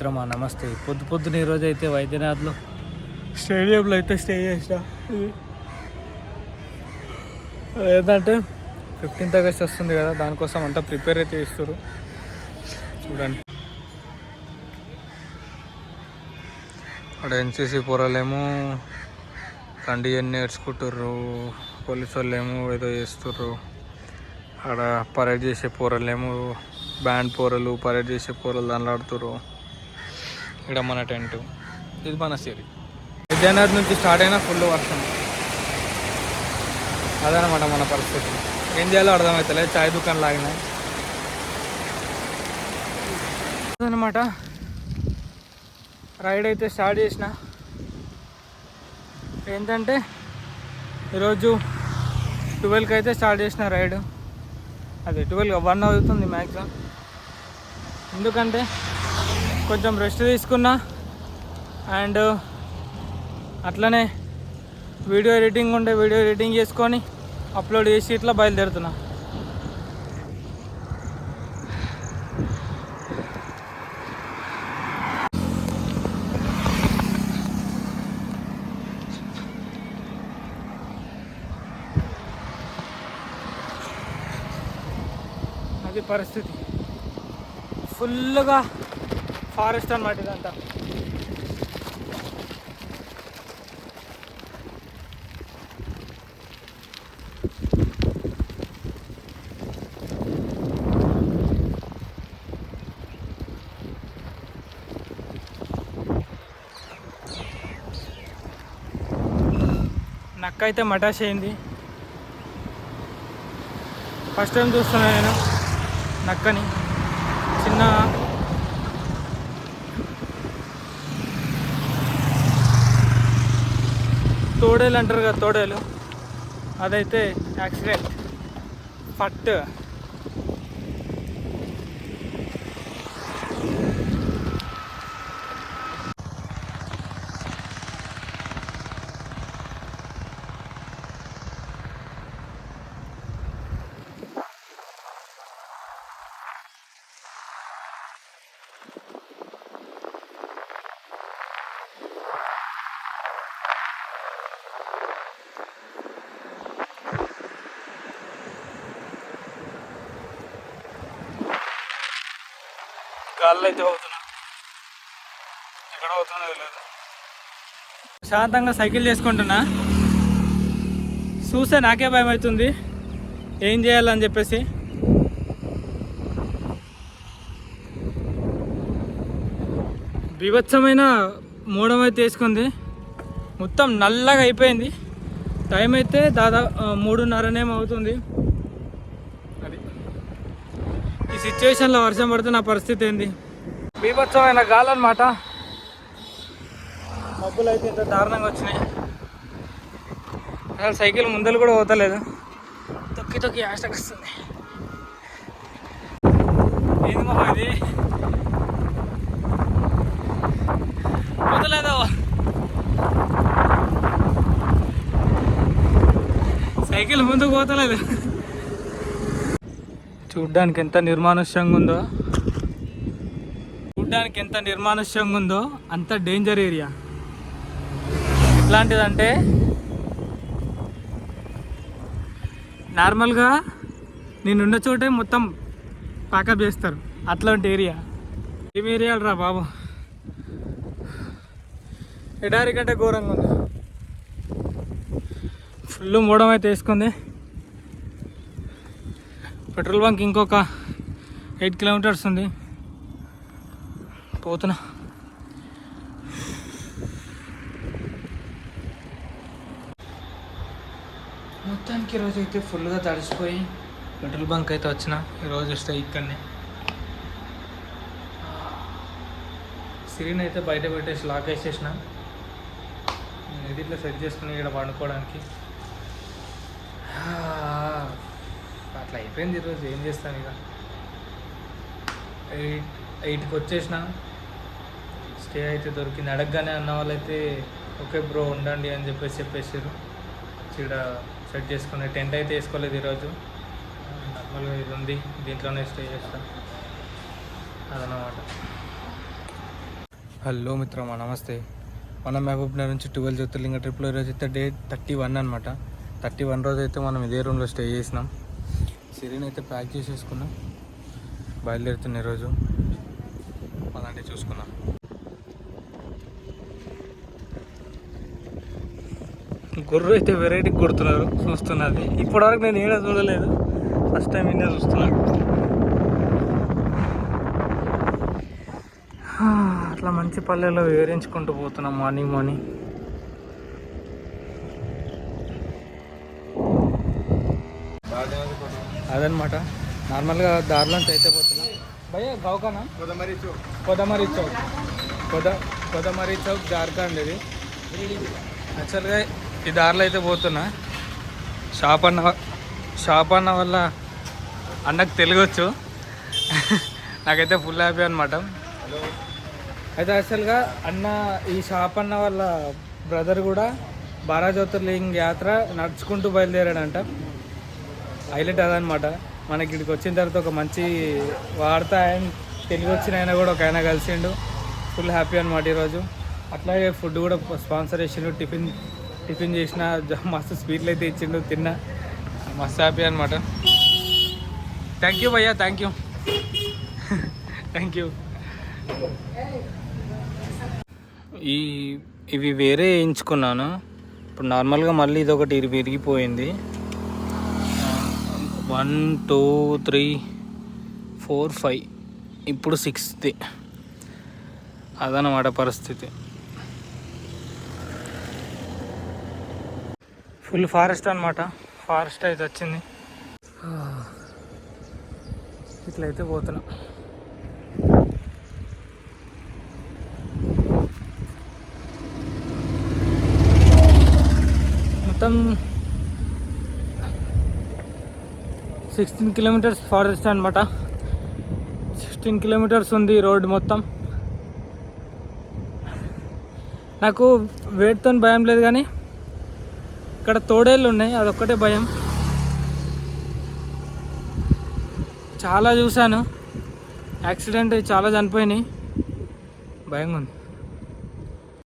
మిత్రమా నమస్తే. పొద్దు పొద్దున ఈరోజు అయితే వైద్యనాథ్లో? స్టేడియంలో అయితే స్టే చేసిన. ఏంటంటే ఫిఫ్టీన్త్ ఆగస్ట్ వస్తుంది కదా దానికోసం అంతా ప్రిపేర్ అయితే చేస్తారు చూడండి. అక్కడ ఎన్సీసీ పోరాలేమో కండి అన్ని నేర్చుకుంటుర్రు పోలీసు వాళ్ళు ఏమో ఏదో చేస్తుర్రు. అక్కడ పరేడ్ చేసే పోరలేమో బ్యాండ్ పోరలు పరేడ్ చేసే పోరలు దాంట్లో ఆడుతుర్రు ఇక్కడ మన టెంట్. ఇది మన సిరి. విద్యానగర్ నుంచి స్టార్ట్ అయినా ఫుల్ వర్షం. అదనమాట మన పరిస్థితి. ఏం చేయాలో అర్థమవుతలేదు చాయ్ దుకాణం లాగినాయి. అదనమాట. రైడ్ అయితే స్టార్ట్ చేసిన. ఏంటంటే ఈరోజు ట్వెల్వ్కి అయితే స్టార్ట్ చేసిన రైడ్. అదే ట్వెల్వ్ వన్ అవుతుంది మ్యాక్సిమం ఎందుకంటే కొంచెం రెస్ట్ తీసుకున్నా. అండ్ అట్లనే వీడియో ఎడిటింగ్ ఉంటే వీడియో ఎడిటింగ్ చేసుకొని అప్లోడ్ చేసి ఇట్లా బయలుదేరుతున్నా. అది పరిస్థితి. ఫుల్గా ఫారెస్ట్ అనమాట ఇదంతా. నక్క అయితే మటాష్ అయింది. ఫస్ట్ టైం చూస్తున్నా నేను నక్కని. చిన్న తోడేలు అంటారు కదా తోడేలు. అదైతే యాక్సిడెంట్. ఫట్ గాల్లో అయితే అవుతున్నా ఎక్కడ అవుతుందో తెలియదు. శాంతంగా సైకిల్ చేసుకుంటున్నా. చూస్తే నాకే భయం అవుతుంది ఏం చేయాలని చెప్పేసి. బీభత్సమైన మూడం అయితే వేసుకుంది. మొత్తం నల్లగా అయిపోయింది. టైం అయితే దాదాపు మూడున్నరనేమో అవుతుంది అది ఈ సిచ్యువేషన్లో వర్షం పడితే నా పరిస్థితి ఏంది? బీభత్సమైన గాలి అనమాట మబ్బులు అయితే ఇంత దారుణంగా వచ్చినాయి. అసలు సైకిల్ ముందలు కూడా పోతలేదు. తొక్కి తొక్కి యాస్టక్ వస్తుంది. ఏంది మొహం ఇది? పోతలేదు? సైకిల్ ముందుకు పోతలేదు. చూడ్డానికి ఎంత నిర్మానుష్యంగా ఉందో. చూడ్డానికి ఎంత నిర్మానుష్యంగా ఉందో అంత డేంజర్ ఏరియా ఎట్లాంటిదంటే నార్మల్గా నేనున్న చోటే మొత్తం ప్యాకప్ చేస్తారు. అట్లాంటి ఏరియా ఏం ఏరియాలు రా బాబు? ఎడారి కంటే ఘోరంగా ఉంది. ఫుల్ మూడం అయితే వేసుకుంది. పెట్రోల్ బంక్ ఇంకొక ఎయిట్ కిలోమీటర్స్ ఉంది. పోతున్నా. మొత్తానికి ఈరోజు అయితే ఫుల్గా తడిసిపోయి పెట్రోల్ బంక్ అయితే వచ్చిన. ఈరోజు వస్తే ఇక్కడనే. సిరిని అయితే బయట పెట్టేసి లాక్ వేసేసిన. నేను ఇది ఇట్లా సెట్ చేసుకుని ఇక్కడ పండుకోవడానికి. అట్లా అయిపోయింది ఈరోజు. ఏం చేస్తాను ఇక? ఎయిట్ ఎయిట్కి వచ్చేసిన. స్టే అయితే దొరికింది. అడగగానే అన్న వాళ్ళైతే ఓకే బ్రో ఉండండి అని చెప్పేసి చెప్పేసారు ఇక్కడ సెట్ చేసుకుని టెంట్ అయితే వేసుకోలేదు ఈరోజు. నార్మల్గా ఇది ఉంది. దీంట్లోనే స్టే చేస్తాం. అదనమాట హలో మిత్రమా నమస్తే. మన మహబూబ్నగర్ నుంచి ట్వెల్వ్ జ్యోతిర్లింగ ట్రిప్లో ఈరోజు అయితే డే థర్టీ వన్ అనమాట థర్టీ వన్ రోజు అయితే మనం ఇదే రూమ్లో స్టే చేసినాం. సిరీని అయితే ప్యాక్ చేసేసుకున్నాం. బయలుదేరుతున్న ఈరోజు. అలాంటివి చూసుకున్నాం. గుర్రు అయితే వెరైటీ కుడుతున్నారు చూస్తున్నది. ఇప్పటివరకు నేను ఏడా చూడలేదు. ఫస్ట్ టైం ఇన్నే చూస్తున్నాను అట్లా మంచి పల్లెల్లో వివరించుకుంటూ పోతున్నాం మార్నింగ్ మార్నింగ్ అదనమాట నార్మల్గా దారిలోంచి అయితే పోతున్నాం. భయ్య గౌకానా? కొదమరి చౌక్. కొదమరి చౌక్. కొద కొదమరి చౌక్ జార్ఖండ్ ఇది. యాక్చువల్గా ఈ దారిలో అయితే పోతున్నా. షాప్ అన్న షాప్ అన్న వల్ల అన్నకు తెలుగొచ్చు నాకైతే ఫుల్ హ్యాపీ అనమాట అయితే యాక్చువల్గా అన్న ఈ షాప్ అన్న వాళ్ళ బ్రదర్ కూడా బారా జ్యోతిర్లింగ్ యాత్ర నడుచుకుంటూ బయలుదేరాడంట. హైలైట్ అదనమాట. మనకి ఇక్కడికి వచ్చిన తర్వాత ఒక మంచి వార్త ఆయన తెలుగు వచ్చిన ఆయన కూడా ఒక ఆయన కలిసిండు. ఫుల్ హ్యాపీ అనమాట ఈరోజు. అట్లాగే ఫుడ్ కూడా స్పాన్సర్ చేసిండు. టిఫిన్ టిఫిన్ చేసిన మస్తు స్వీట్లు అయితే ఇచ్చిండు. తిన్నా. మస్తు హ్యాపీ అనమాట థ్యాంక్ యూ భయ్యా థ్యాంక్ యూ థ్యాంక్ యూ ఈ ఇవి వేరే వేయించుకున్నాను. ఇప్పుడు నార్మల్గా మళ్ళీ ఇది ఒకటి విరిగిపోయింది. One two three four five. ఇప్పుడు సిక్స్త్. అదనమాట పరిస్థితి. ఫుల్ ఫారెస్ట్ అనమాట ఫారెస్ట్ అయితే వచ్చింది. ఇట్లయితే పోతున్నా. మొత్తం సిక్స్టీన్ కిలోమీటర్స్ ఫారెస్ట్ అనమాట సిక్స్టీన్ కిలోమీటర్స్ ఉంది రోడ్ మొత్తం. నాకు వేడితో భయం లేదు కానీ ఇక్కడ తోడేళ్ళు ఉన్నాయి అదొక్కటే భయం. చాలా చూశాను. యాక్సిడెంట్ చాలా చనిపోయినాయి. భయంగా ఉంది.